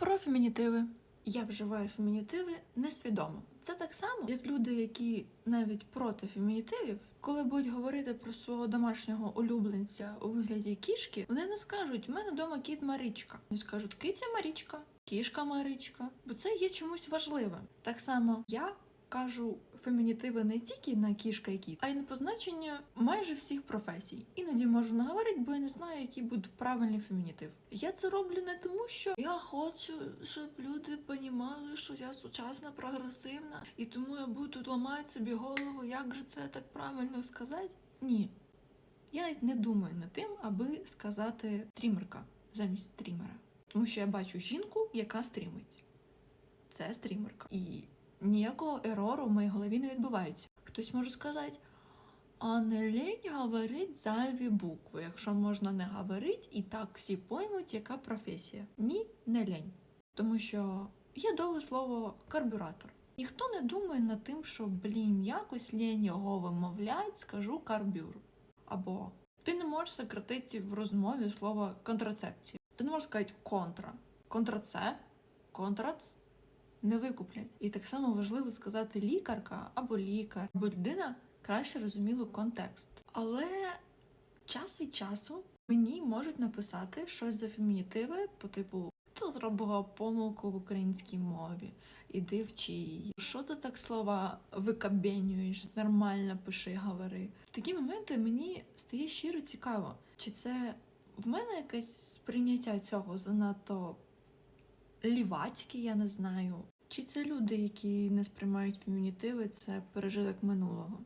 Про фемінітиви. Я вживаю фемінітиви несвідомо. Це так само, як люди, які навіть проти фемінітивів, коли будуть говорити про свого домашнього улюбленця у вигляді кішки, вони не скажуть: у мене вдома кіт Марічка. Вони скажуть киця Марічка, кішка Марічка, бо це є чомусь важливим. Так само я кажу фемінітиви не тільки на кішка і кіт, а й на позначення майже всіх професій. Іноді можу наговорити, бо я не знаю, який буде правильний фемінітив. Я це роблю не тому, що я хочу, щоб люди понімали, що я сучасна, прогресивна, і тому я буду ламати собі голову, як же це так правильно сказати. Ні. Я навіть не думаю над тим, аби сказати стрімерка замість стрімера. Тому що я бачу жінку, яка стрімить. Це стрімерка. І ніякого ерору в моїй голові не відбувається. Хтось може сказати, а не лінь говорить зайві букви, якщо можна не говорити, і так всі поймуть, яка професія. Ні, не лінь. Тому що є довге слово карбюратор. Ніхто не думає над тим, що, блін, якось лінь його вимовлять, скажу карбюр. Або ти не можеш сократити в розмові слово контрацепція. Ти не можеш сказати контра. Контраце, контрац не викуплять. І так само важливо сказати лікарка або лікар, або людина краще розуміла контекст. Але час від часу мені можуть написати щось за фемінітиви по типу ти зробила помилку в українській мові, іди вчи її. Що ти так слова викабенюєш? Нормально пиши, говори. В такі моменти мені стає щиро цікаво, чи це в мене якесь сприйняття цього занадто лівацьке, я не знаю. Чи це люди, які не сприймають фемінітиви, це пережиток минулого?